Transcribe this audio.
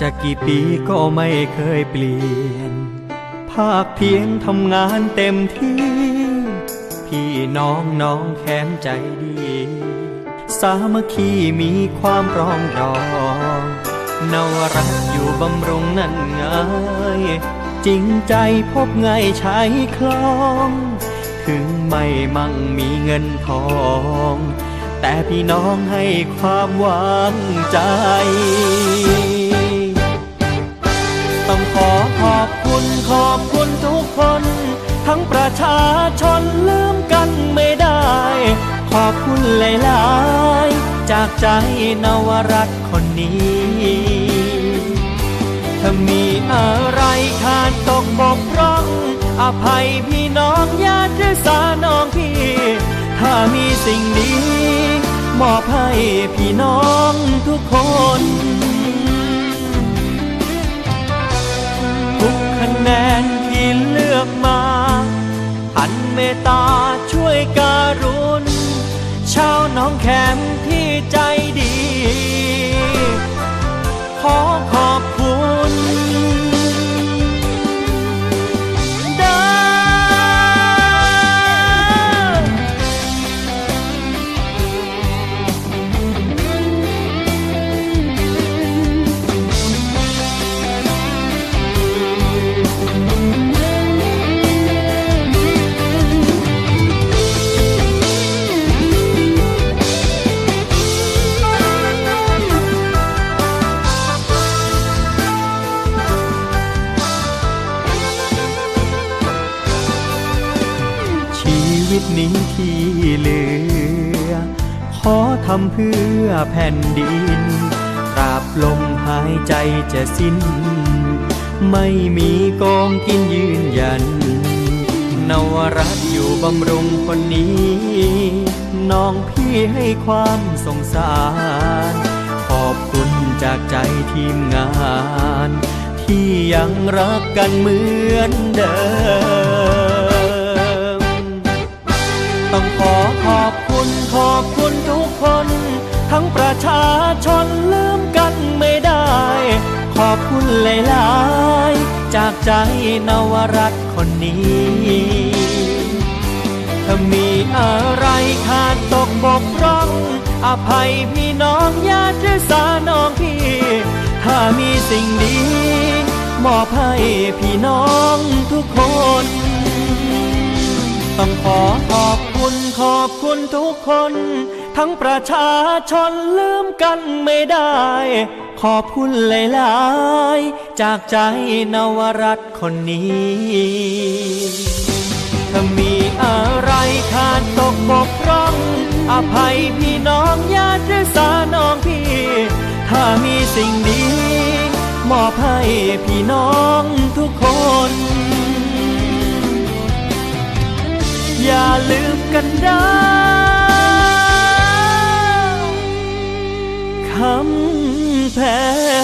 จะกี่ปีก็ไม่เคยเปลี่ยน ภาคเพียงทำงานเต็มที่ พี่น้องน้องแค้นใจดี สามัคคีมีความปรองดองนวรักอยู่บำรุงนั่นไงจริงใจพบไงใช้คลอง ถึงไม่มั่งมีเงินทอง แต่พี่น้องให้ความหวังใจ ต้องขอขอบคุณขอบคุณทุกคน ทั้งประชาชนลืมกันไม่ได้ ขอบคุณหลายๆ จากใจนวรัตคนนี้ ถ้ามีอะไรขาดตกบกพร่อง อภัยพี่น้องญาติหรือสาน้องพี่ ถ้ามีสิ่งดีมอบให้พี่น้องทุกคนทุกคะแนนที่เลือกมา หันเมตตาช่วยการุณ ชาวน้องแคมที่ใจดีขอ วิตนี้ที่เหลือ ขอทำเพื่อแผ่นดินตราบลมหายใจจะสิ้น ไม่มีกองกินยืนยัน นวรัตอยู่บำรุงคนนี้ น้องพี่ให้ความสงสาร ขอบคุณจากใจทีมงาน ที่ยังรักกันเหมือนเดิม คน ทั้งประชาชนลืมกันไม่ได้ ขอบคุณหลายๆ จากใจนวรัตคนนี้ถ้ามีอะไรขาดตกบกพร่อง อภัยพี่น้องญาติสาน้องพี่ ถ้ามีสิ่งดีมอบให้พี่น้องทุกคน ต้องขอขอบคุณขอบคุณทุกคน ทั้งประชาชนลืมกันไม่ได้ ขอบคุณหลายๆ จากใจนวรัตคนนี้ถ้ามีอะไรขาดตกบกพร่อง อภัยพี่น้องญาติหรือสาน้องพี่ ถ้ามีสิ่งดีมอบให้พี่น้องทุกคน อย่าลืมกันได้ ทำแพง